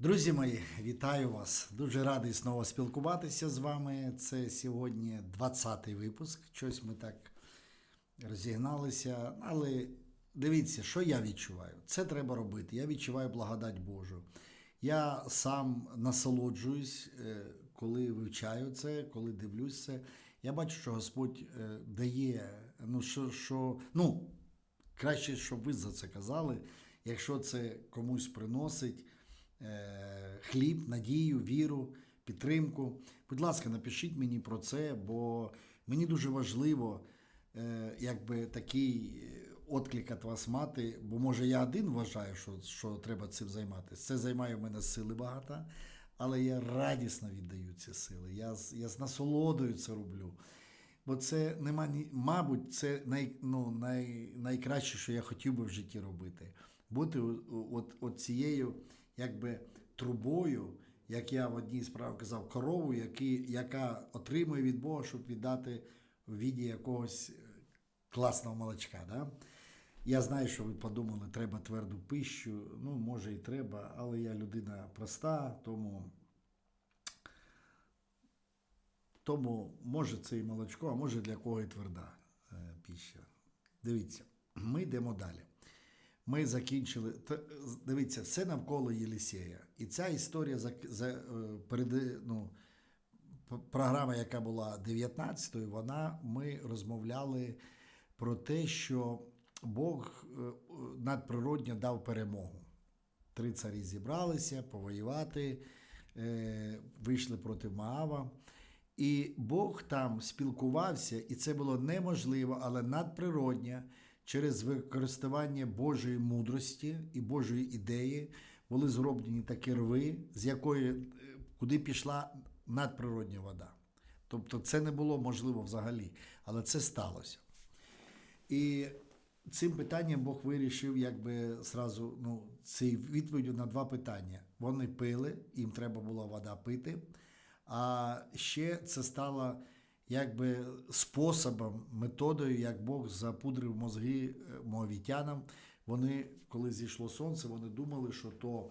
Друзі мої, вітаю вас. Дуже радий знову спілкуватися з вами. Це сьогодні 20-й випуск. Щось ми так розігналися. Але дивіться, що я відчуваю. Це треба робити. Я відчуваю благодать Божу. Я сам насолоджуюсь, е, коли вивчаю це, коли дивлюсь це. Я бачу, що Господь е, дає, ну що, що ну, краще, щоб ви за це казали, якщо це комусь приносить хліб, надію, віру, підтримку. Будь ласка, напишіть мені про це, бо мені дуже важливо, е, якби такий отклик від вас мати, бо може я один вважаю, що, що треба цим займатися. Це займає в мене сили багато, але я радісно віддаю ці сили. Я, я з насолодою це роблю. Бо це нема мабуть, це най, ну, най, найкраще, що я хотів би в житті робити. Бути от, от цією якби трубою, як я в одній справі казав, коровою, які, яка отримує від Бога, щоб віддати в віді якогось е, класного молочка. Да? Я знаю, що ви подумали, треба тверду пищу. Ну, може і треба, але я людина проста, тому тому може це і молочко, а може для кого і тверда е, піща. Дивіться, ми йдемо далі. Ми закінчили. Дивіться, все навколо Єлісея. І ця історія зак- за, е, ну, програма, яка була 19-ю, вона ми розмовляли про те, що Бог е, е, надприродньо дав перемогу. Три царі зібралися повоювати, вийшли проти Маава. І Бог там спілкувався, і це було неможливо, але надприродньо через використання Божої мудрості і Божої ідеї були зроблені такі рви, з якої е, куди пішла надприродня вода. Тобто це не було можливо взагалі, але це сталося. І цим питанням Бог вирішив, якби зразу ну, цією відповіддю на два питання. Вони пили, їм треба була вода пити. А ще це стало якби способом, методою, як Бог запудрив мозги е, моавітянам. Вони, коли зійшло сонце, вони думали, що то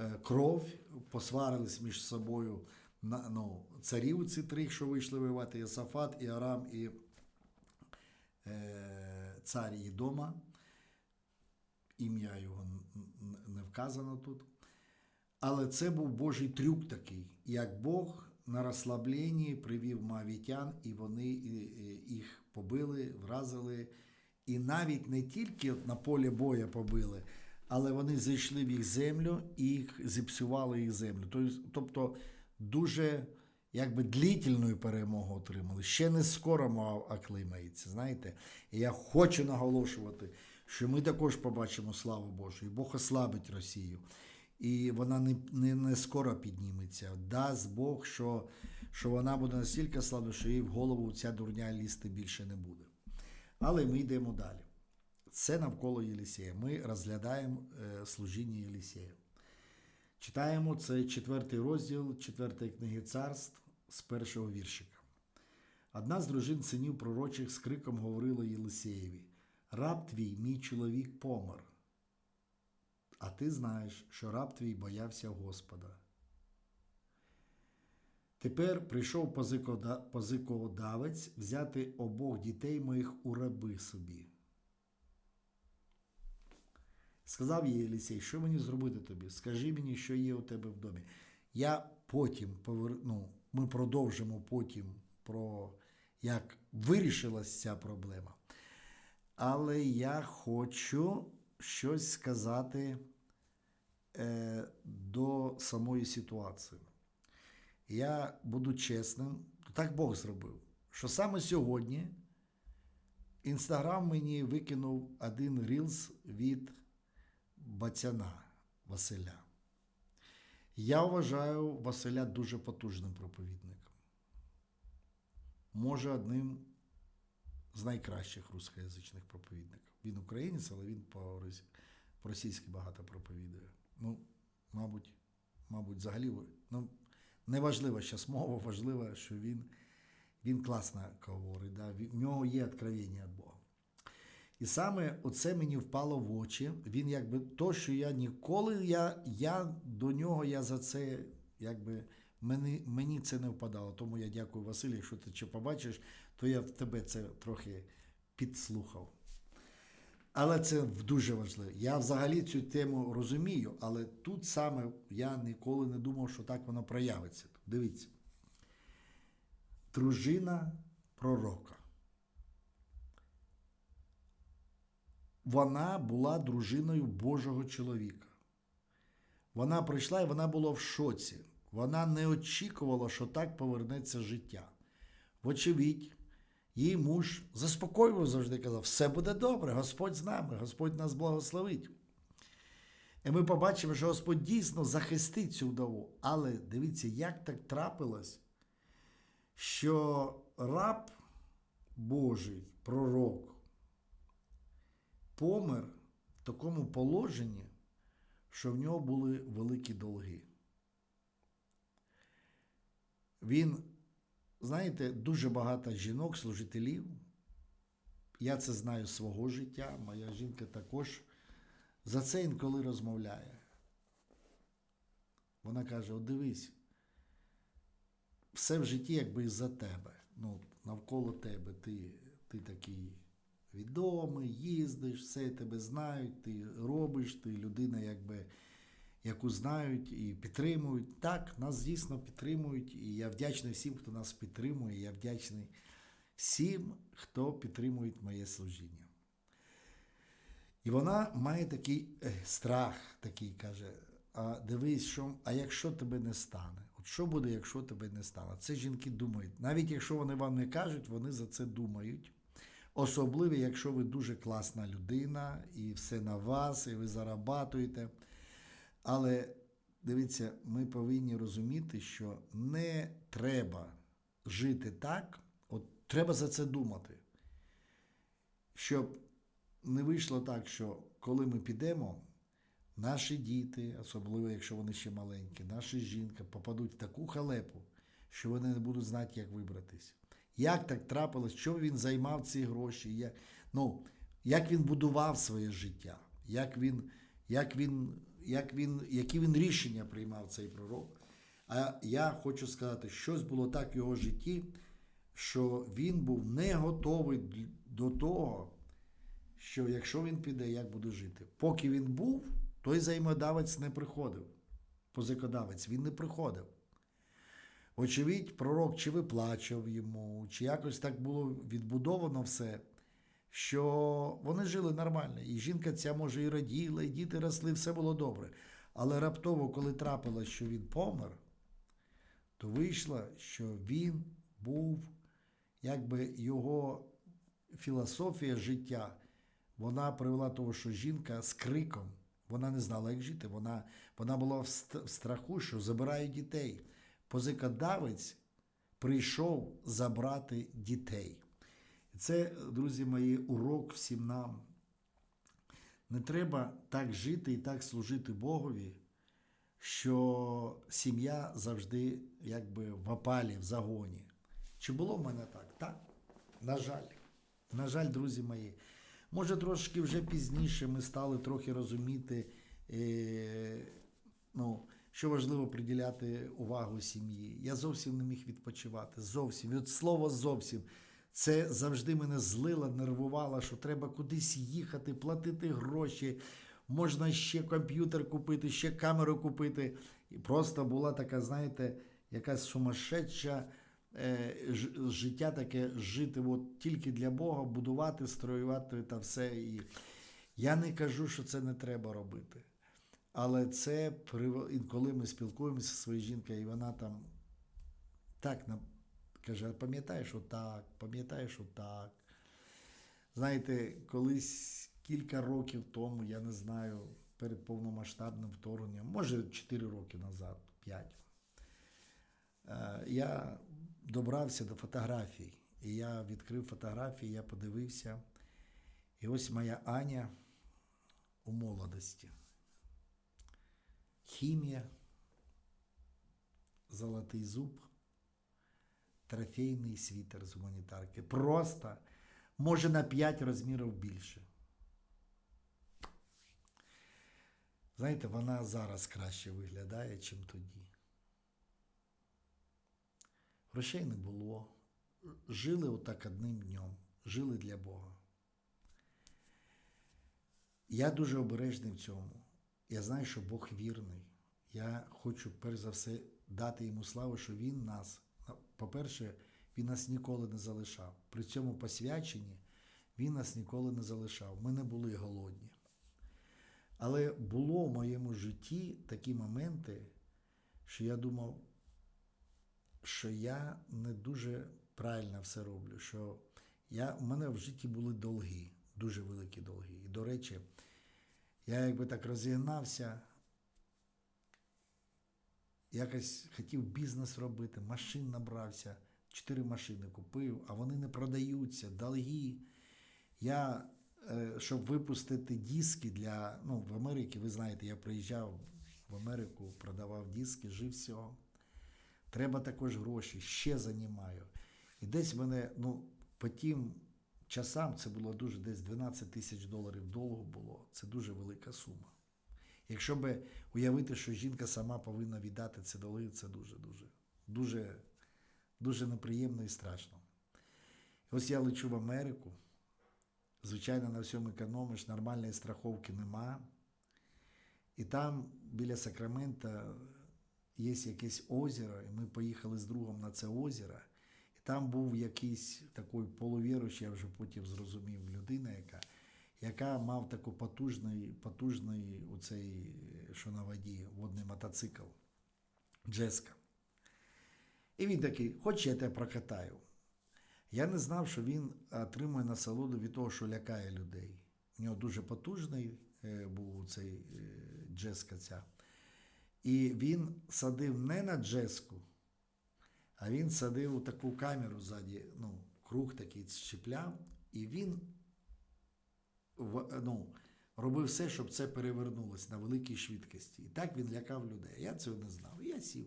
е, кров, посварились між собою ну, царів ці три, що вийшли воювати, Єсафат, і Арам, і е, цар Єдома. Ім'я його не вказано тут. Але це був Божий трюк такий, як Бог на розслабленні привів мавітян, і вони їх побили, вразили. І навіть не тільки на полі боя побили, але вони зайшли в їх землю і їх зіпсували їх землю. Тобто- дуже якби длительну перемогу отримали. Ще не скоро мав оклимається, знаєте. І я хочу наголошувати, що ми також побачимо славу Божу, і Бог ослабить Росію. І вона не, не, не скоро підніметься. Дасть Бог, що, що вона буде настільки славна, що їй в голову ця дурня лізти більше не буде. Але ми йдемо далі. Це навколо Єлісея. Ми розглядаємо е, служіння Єлісея. Читаємо це четвертий розділ четвертої книги царств з першого віршика. Одна з дружин синів пророчих з криком говорила Єлисеєві: Раб твій, мій чоловік помер. А ти знаєш, що раб твій боявся Господа. Тепер прийшов позикода- позикодавець взяти обох дітей моїх у раби собі. Сказав їй Елісей, що мені зробити тобі? Скажи мені, що є у тебе в домі. Я потім поверну, ми продовжимо потім про як вирішилась ця проблема. Але я хочу щось сказати е, до самої ситуації. Я буду чесним, так Бог зробив, що саме сьогодні Інстаграм мені викинув один рілз від Бацяна Василя. Я вважаю Василя дуже потужним проповідником. Може, одним з найкращих русскоязичних проповідників. Він українець, але він по- по-російськи багато проповідує. Ну, мабуть, мабуть, взагалі, ну, не важливо зараз мова, важливо, що він, він класно говорить. Да? В нього є откровення від Бога. І саме оце мені впало в очі. Він якби то, що я ніколи, я, я до нього я за це якби мені, мені це не впадало. Тому я дякую Василю. Якщо ти ще побачиш, то я в тебе це трохи підслухав. Але це дуже важливо. Я взагалі цю тему розумію, але тут саме я ніколи не думав, що так воно проявиться. Дивіться. Дружина пророка. Вона була дружиною Божого чоловіка. Вона прийшла і вона була в шоці. Вона не очікувала, що так повернеться життя. Вочевидь, її муж заспокоював завжди казав: все буде добре, Господь з нами, Господь нас благословить. І ми побачимо, що Господь дійсно захистить цю вдову. Але дивіться, як так трапилось, що раб Божий, пророк, помер в такому положенні, що в нього були великі долги. Він, знаєте, дуже багато жінок, служителів. Я це знаю свого життя, моя жінка також за це інколи розмовляє. Вона каже: от дивись, все в житті якби із-за тебе. Ну, навколо тебе ти, ти такий відомий, їздиш, все тебе знають, ти робиш, ти людина, якби, яку знають і підтримують. Так, нас дійсно підтримують, і я вдячний всім, хто нас підтримує. Я вдячний всім, хто підтримує моє служіння. І вона має такий страх, такий каже: а дивись, що, а якщо тебе не стане? От що буде, якщо тебе не стане? Це жінки думають. Навіть якщо вони вам не кажуть, вони за це думають. Особливо, якщо ви дуже класна людина, і все на вас, і ви зарабатуєте. Але дивіться, ми повинні розуміти, що не треба жити так, от треба за це думати. Щоб не вийшло так, що коли ми підемо, наші діти, особливо якщо вони ще маленькі, наші жінки попадуть в таку халепу, що вони не будуть знати, як вибратись. Як так трапилось, що він займав ці гроші, як, ну, як він будував своє життя, як він, як він, як він, які він рішення приймав цей пророк. А я хочу сказати, щось було так в його житті, що він був не готовий до того, що якщо він піде, як буде жити. Поки він був, той займодавець не приходив. Позикодавець він не приходив. Очевидь, пророк чи виплачував йому, чи якось так було відбудовано все, що вони жили нормально. І жінка ця, може, і раділа, і діти росли, все було добре. Але раптово, коли трапилось, що він помер, то вийшло, що він був, якби його філософія життя, вона привела того, що жінка з криком, вона не знала, як жити. Вона, вона була в страху, що забирають дітей. Позикодавець прийшов забрати дітей. Це, друзі мої, урок всім нам. Не треба так жити і так служити Богові, що сім'я завжди якби в опалі, в загоні. Чи було в мене так? Так. На жаль. На жаль, друзі мої. Може, трошки вже пізніше ми стали трохи розуміти, е, ну, що важливо приділяти увагу сім'ї. Я зовсім не міг відпочивати. Зовсім. Від слова зовсім. Це завжди мене злило, нервувало, що треба кудись їхати, платити гроші. Можна ще комп'ютер купити, ще камеру купити. І просто була така, знаєте, якась сумасшедша е, життя таке жити от тільки для Бога, будувати, строювати та все. І я не кажу, що це не треба робити. Але це інколи ми спілкуємося зі своєю жінкою, і вона там так каже: пам'ятаєш отак, пам'ятаєш отак. Знаєте, колись кілька років тому, я не знаю, перед повномасштабним вторгненням, може 4 роки назад, 5, е, я добрався до фотографій. І я відкрив фотографії, я подивився. І ось моя Аня у молодості. Хімія, золотий зуб, трофейний світер з гуманітарки. Просто може на 5 розмірів більше. Знаєте, вона зараз краще виглядає, ніж тоді. Грошей не було. Жили отак одним днем, жили для Бога. Я дуже обережний в цьому. Я знаю, що Бог вірний. Я хочу, перш за все, дати йому славу, що Він нас по-перше, Він нас ніколи не залишав. При цьому посвяченні Він нас ніколи не залишав. Ми не були голодні. Але було в моєму житті такі моменти, що я думав, що я не дуже правильно все роблю. Що я, у мене в житті були долги, дуже великі долги. І, до речі, я якби так розігнався, якось хотів бізнес робити, машин набрався, чотири машини купив, а вони не продаються, долги. Я, е, щоб випустити диски для. Ну, в Америці, ви знаєте, я приїжджав в Америку, продавав диски, жив всього. Треба також гроші, ще занімаю. І десь мене, ну, по тим часам це було дуже десь 12 тисяч доларів довго було. Це дуже велика сума. Якщо би уявити, що жінка сама повинна віддати це долги, це дуже-дуже, дуже, дуже неприємно і страшно. Ось я лечу в Америку. Звичайно, на всьому економиш, нормальної страховки нема. І там біля Сакрамента є якесь озеро, і ми поїхали з другом на це озеро. І там був якийсь такий полувіруючий, я вже потім зрозумів, людина, яка, яка мав таку потужний, потужний оцей, що на воді, водний мотоцикл, Джеска. І він такий, хоч я тебе прокатаю. Я не знав, що він отримує насолоду від того, що лякає людей. У нього дуже потужний е, був цей е, джеска ця. І він садив не на джеску, а він садив у таку камеру ззаді, ну, круг такий щепляв, і він ну, робив все, щоб це перевернулося на великій швидкості. І так він лякав людей. Я цього не знав. Я сів.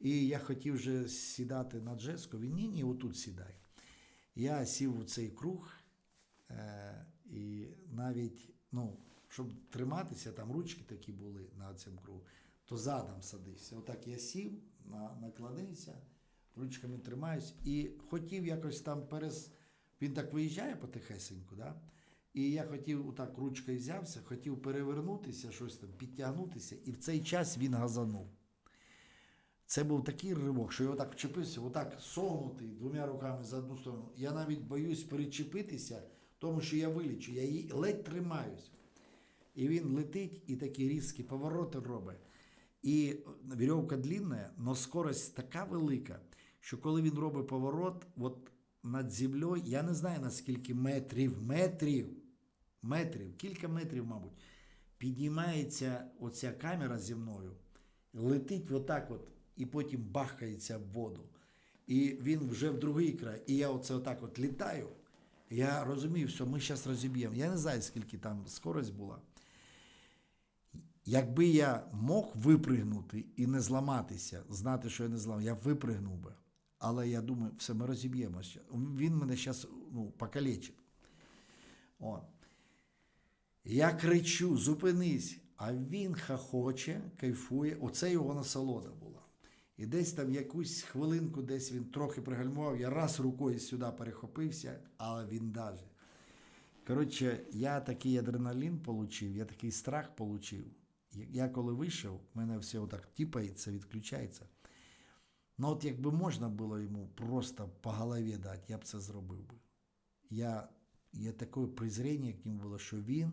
І я хотів вже сідати на джеску. Він ні, ні, отут сідай. Я сів у цей круг, е, і навіть, ну, щоб триматися, там ручки такі були на цьому кругу, то задом садився. Отак я сів, на, наклонився, ручками тримаюсь і хотів якось там перес. Він так виїжджає потихесеньку, да? І я хотів отак ручкою взявся, хотів перевернутися, щось там, підтягнутися, і в цей час він газанув. Це був такий ривок, що я отак вчепився, отак согнутий двома руками за одну сторону. Я навіть боюсь перечепитися, тому що я вилічу, я її ледь тримаюсь. І він летить і такі різкі повороти робить. І вірьовка длінна, але скорость така велика, що коли він робить поворот, от над землею, я не знаю наскільки метрів, метрів, метрів, кілька метрів, мабуть, піднімається оця камера зі мною, летить отак от, і потім бахкається в воду. І він вже в другий край. І я оце отак от літаю. Я розумію, що ми зараз розіб'ємо. Я не знаю, скільки там скорость була. Якби я мог випригнути і не зламатися, знати, що я не зламав, я випригнув би. Але я думаю, все, ми розіб'ємося. Він мене зараз ну, покалечить. От. Я кричу, зупинись, а він хахоче, кайфує. Оце його насолода була. І десь там якусь хвилинку, десь він трохи пригальмував, я раз рукою сюди перехопився, але він даже. Коротше, я такий адреналін отримав, я такий страх отримав. Я коли вийшов, мене все отак тіпається, відключається. Ну, от якби можна було йому просто по голові дати, я б це зробив би. Я, я таке презріння к ньому було, що він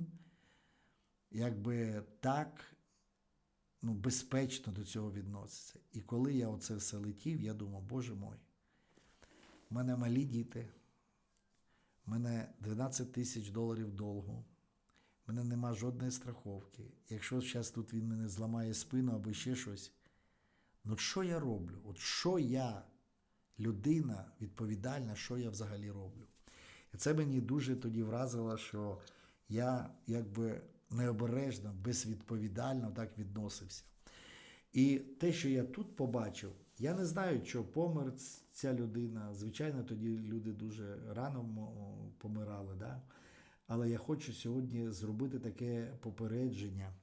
якби так ну, безпечно до цього відноситься. І коли я оце все летів, я думав, боже мой, в мене малі діти, в мене 12 тисяч доларів долгу, в мене нема жодної страховки. Якщо зараз тут він мене зламає спину або ще щось, ну що я роблю? От що я, людина відповідальна, що я взагалі роблю? І це мені дуже тоді вразило, що я якби необережно, безвідповідально так відносився. І те, що я тут побачив, я не знаю, що помер ця людина. Звичайно, тоді люди дуже рано помирали. Да? Але я хочу сьогодні зробити таке попередження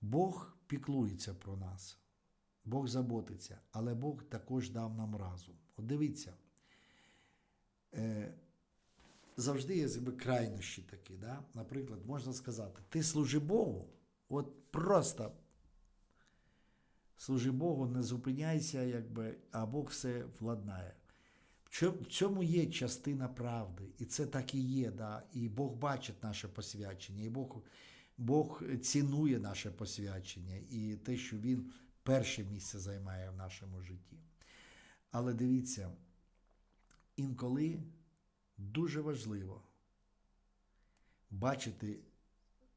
Бог піклується про нас, Бог заботиться, але Бог також дав нам разум. От дивіться, е, завжди є якби, крайнощі такі. Да? Наприклад, можна сказати, ти служи Богу, от просто служи Богу, не зупиняйся, якби, а Бог все владнає. В цьому є частина правди, і це так і є. Да? І Бог бачить наше посвячення, і Бог, Бог цінує наше посвячення і те, що Він перше місце займає в нашому житті. Але дивіться, інколи дуже важливо бачити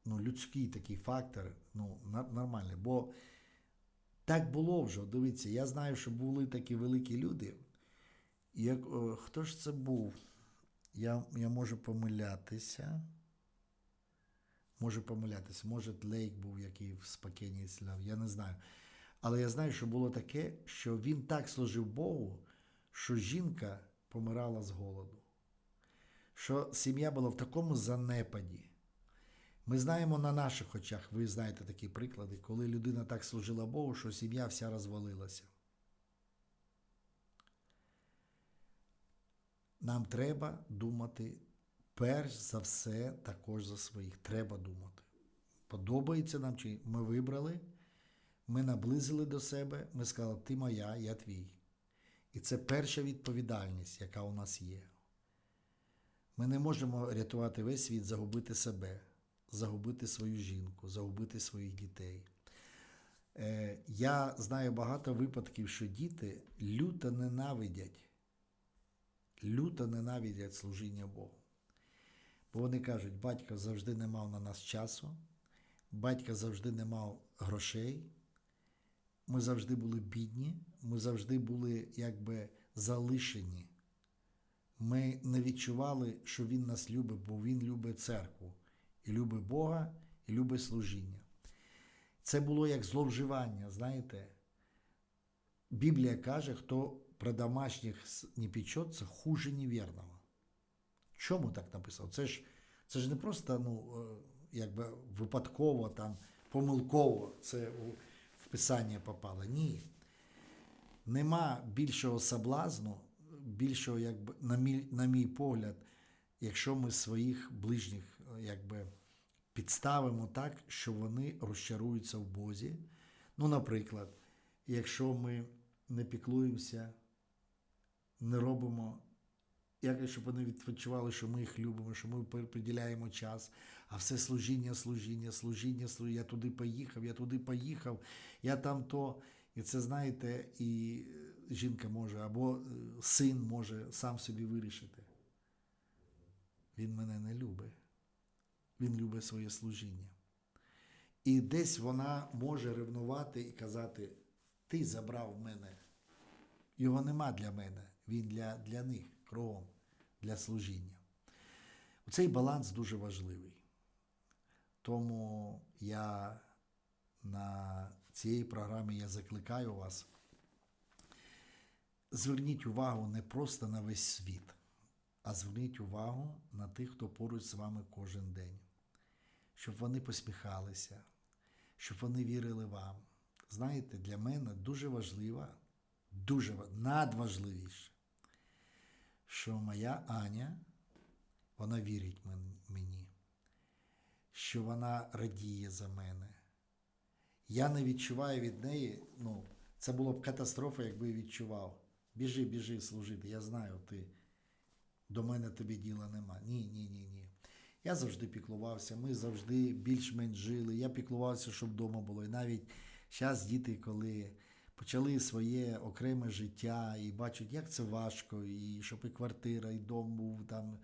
ну, людський такий фактор, ну, нормальний. Бо так було вже. Дивіться, я знаю, що були такі великі люди. Як, о, хто ж це був? Я, я можу помилятися. Можу помилятися. Може, Лейк був, який в спокійній сляв, я не знаю. Але я знаю, що було таке, що він так служив Богу, що жінка помирала з голоду. Що сім'я була в такому занепаді. Ми знаємо на наших очах, ви знаєте такі приклади, коли людина так служила Богу, що сім'я вся розвалилася. Нам треба думати перш за все також за своїх. Треба думати. Подобається нам чи ми вибрали, ми наблизили до себе, ми сказали, ти моя, я твій. І це перша відповідальність, яка у нас є. Ми не можемо рятувати весь світ, загубити себе, загубити свою жінку, загубити своїх дітей. Е, я знаю багато випадків, що діти люто ненавидять, люто ненавидять служіння Богу. Бо вони кажуть, батько завжди не мав на нас часу, батько завжди не мав грошей, ми завжди були бідні, ми завжди були якби залишені. Ми не відчували, що Він нас любить, бо Він любить церкву, і любить Бога, і любить служіння. Це було як зловживання, знаєте. Біблія каже, хто про домашніх не печеться, хуже невірного. Чому так написано? Це ж, це ж не просто ну, е, якби випадково, там, помилково це в Писання попало. Ні. Нема більшого соблазну, більшого, якби, на мій, на мій погляд, якщо ми своїх ближніх якби, підставимо так, що вони розчаруються в Бозі. Ну, наприклад, якщо ми не піклуємося, не робимо, як щоб вони відчували, що ми їх любимо, що ми приділяємо час, а все служіння, служіння, служіння, служіння. Я туди поїхав, я туди поїхав, я там то. І це, знаєте, і жінка може, або е, син може сам собі вирішити. Він мене не любить. Він любить своє служіння. І десь вона може ревнувати і казати: Ти забрав мене. Його нема для мене, він для, для них кругом, для служіння. Цей баланс дуже важливий. Тому я на цій програмі я закликаю вас. Зверніть увагу не просто на весь світ, а зверніть увагу на тих, хто поруч з вами кожен день, щоб вони посміхалися, щоб вони вірили вам. Знаєте, для мене дуже важливо, дуже ва- надважливіше, що моя Аня, вона вірить мені, що вона радіє за мене. Я не відчуваю від неї, ну, це було б катастрофа, якби відчував. Біжи, біжи служити. Я знаю, ти до мене тобі діла нема. Ні, ні, ні, ні. Я завжди піклувався, ми завжди більш-менш жили. Я піклувався, щоб вдома було. І навіть зараз діти, коли почали своє окреме життя і бачать, як це важко, і щоб і квартира, і дом був там,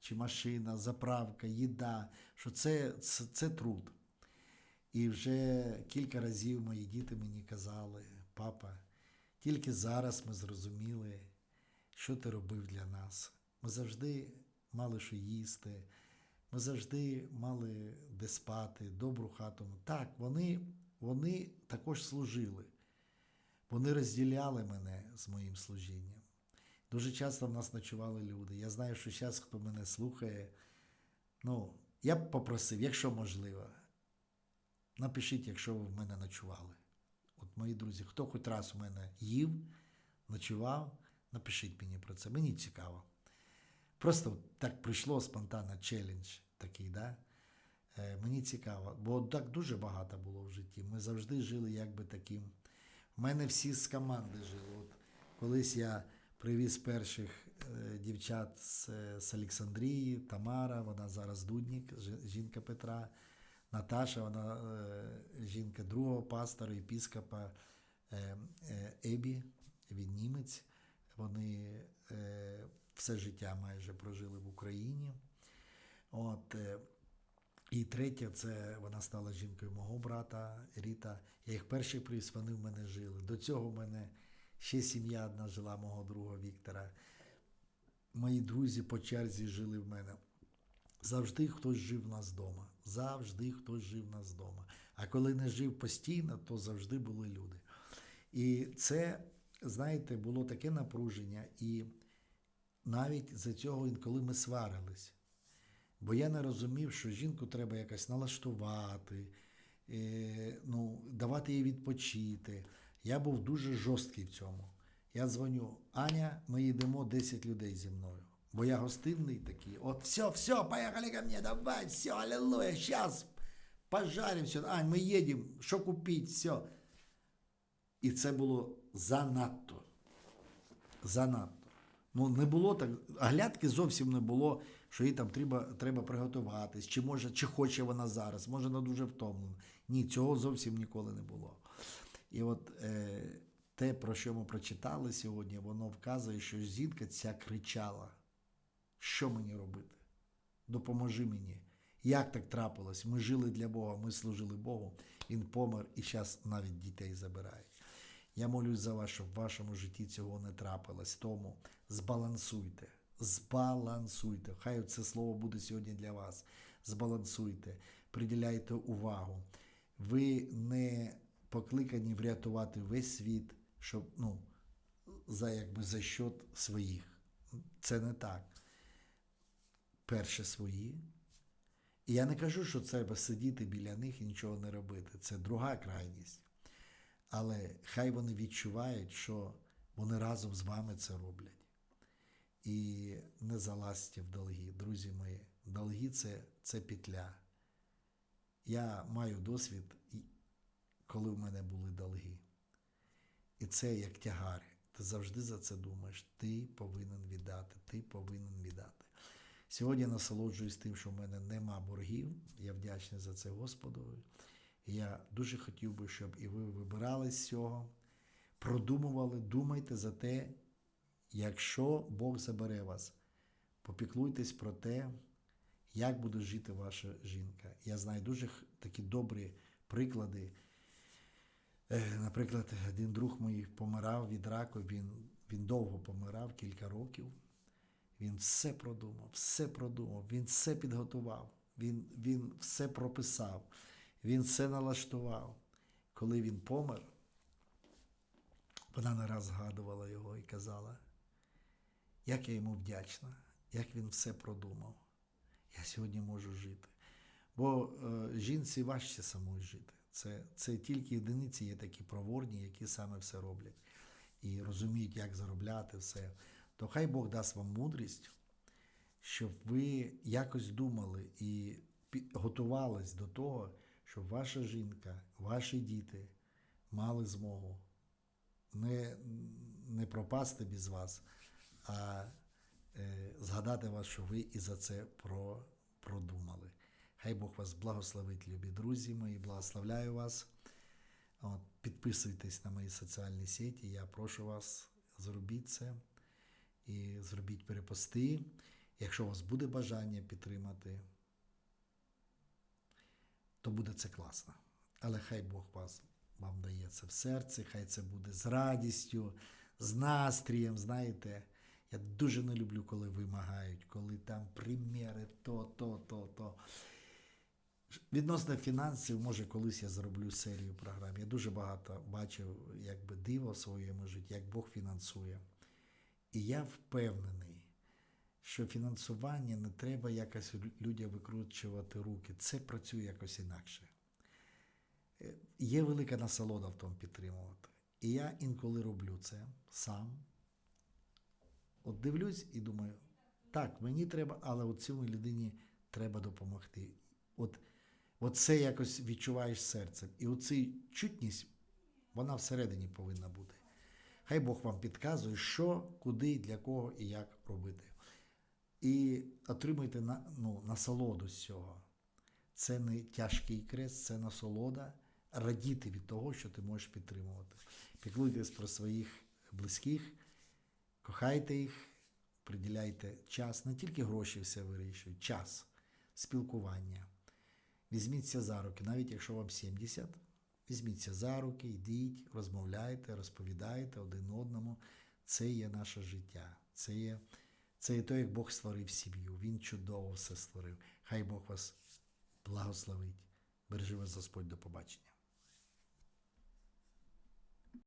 чи машина, заправка, їда, що це, це, це труд. І вже кілька разів мої діти мені казали, папа, тільки зараз ми зрозуміли, що ти робив для нас. Ми завжди мали що їсти, ми завжди мали де спати, добру хату. Так, вони, вони також служили. Вони розділяли мене з моїм служінням. Дуже часто в нас ночували люди. Я знаю, що зараз, хто мене слухає, ну, я б попросив, якщо можливо, Напишіть, якщо ви в мене ночували. От, мої друзі, хто хоч раз у мене їв, ночував, напишіть мені про це. Мені цікаво. Просто так прийшло спонтанно челендж такий, да? Е, мені цікаво, бо так дуже багато було в житті. Ми завжди жили якби таким. У мене всі з команди жили. От колись я привіз перших е, дівчат з, е, з Олександрії, Тамара, вона зараз дудник, жі- жінка Петра, Наташа, вона е, жінка другого пастора, епіскопа Ебі, він німець. Вони все життя майже прожили в Україні. От, і третя, це вона стала жінкою мого брата Ріта. Я їх перший привіз, вони в мене жили. До цього в мене ще сім'я одна жила мого друга Віктора. Мої друзі по черзі жили в мене. Завжди хтось жив в нас вдома. Завжди хтось жив в нас вдома. А коли не жив постійно, то завжди були люди. І це, знаєте, було таке напруження, і навіть за цього інколи ми сварились. Бо я не розумів, що жінку треба якось налаштувати, е, ну, давати їй відпочити. Я був дуже жорсткий в цьому. Я дзвоню, Аня, ми їдемо 10 людей зі мною. Бо я гостинний такий. От все, все, поехали ко мне, давай, все, аллилуйя, сейчас пожарим все. Ань, ми їдемо, що купити, все. І це було занадто. Занадто. Ну, не було так, оглядки зовсім не було, що їй там треба, треба приготуватись, чи може, чи хоче вона зараз, може вона дуже втомлена. Ні, цього зовсім ніколи не було. І от е, те, про що ми прочитали сьогодні, воно вказує, що жінка ця кричала: що мені робити? Допоможи мені. Як так трапилось? Ми жили для Бога, ми служили Богу, Він помер і зараз навіть дітей забирають. Я молюсь за вас, щоб в вашому житті цього не трапилось. Тому збалансуйте, збалансуйте. Хай це слово буде сьогодні для вас. Збалансуйте, приділяйте увагу. Ви не покликані врятувати весь світ, щоб, ну, за, якби, за счет своїх. Це не так. Перше свої. І я не кажу, що треба сидіти біля них і нічого не робити. Це друга крайність. Але хай вони відчувають, що вони разом з вами це роблять. І не залазьте в долги, друзі мої. Долги це, це петля. Я маю досвід, коли в мене були долги. І це як тягар. Ти завжди за це думаєш. Ти повинен віддати, ти повинен віддати. Сьогодні я насолоджуюсь тим, що в мене нема боргів. Я вдячний за це Господові. І Я дуже хотів би, щоб і ви вибирали з цього, продумували, думайте за те, якщо Бог забере вас, попіклуйтесь про те, як буде жити ваша жінка. Я знаю дуже такі добрі приклади. Е, Наприклад, один друг мій помирав від раку, він, він довго помирав, кілька років. Він все продумав, все продумав, він все підготував, він, він все прописав, він все налаштував. Коли він помер, вона не раз згадувала його і казала, як я йому вдячна, як він все продумав. Я сьогодні можу жити. Бо е, жінці важче самої жити. Це, це тільки єдиниці є такі проворні, які саме все роблять і розуміють, як заробляти все. То хай Бог дасть вам мудрість, щоб ви якось думали і готувались до того, щоб ваша жінка, ваші діти мали змогу не, не пропасти без вас, а е, згадати вас, що ви і за це про, продумали. Хай Бог вас благословить, любі друзі мої, благословляю вас. От, підписуйтесь на мої соціальні сеті. Я прошу вас, зробіть це і зробіть перепости. Якщо у вас буде бажання підтримати, то буде це класно. Але хай Бог вас вам дає це в серці, хай це буде з радістю, з настрієм. Знаєте, я дуже не люблю, коли вимагають, коли там приміри, то, то, то, то. Відносно фінансів, може, колись я зроблю серію програм. Я дуже багато бачив якби диво в своєму житті, як Бог фінансує. І я впевнений, що фінансування не треба якось людям викручувати руки. Це працює якось інакше. Е, Є велика насолода в тому підтримувати. І я інколи роблю це сам. От дивлюсь і думаю, так, мені треба, але от цьому людині треба допомогти. От, це якось відчуваєш серцем. І оцей чутність, вона всередині повинна бути. Хай Бог вам підказує, що, куди, для кого і як робити. І отримуйте на, ну, насолоду з цього. Це не тяжкий крест, це насолода, радіти від того, що ти можеш підтримувати. Піклуйтесь про своїх близьких, кохайте їх, приділяйте час, не тільки гроші все вирішують, час, спілкування. Візьміться за руки, навіть якщо вам 70, візьміться за руки, йдіть, розмовляйте, розповідайте один одному. Це є наше життя. Це є, це є те, як Бог створив сім'ю. Він чудово все створив. Хай Бог вас благословить. Бережи вас Господь до побачення.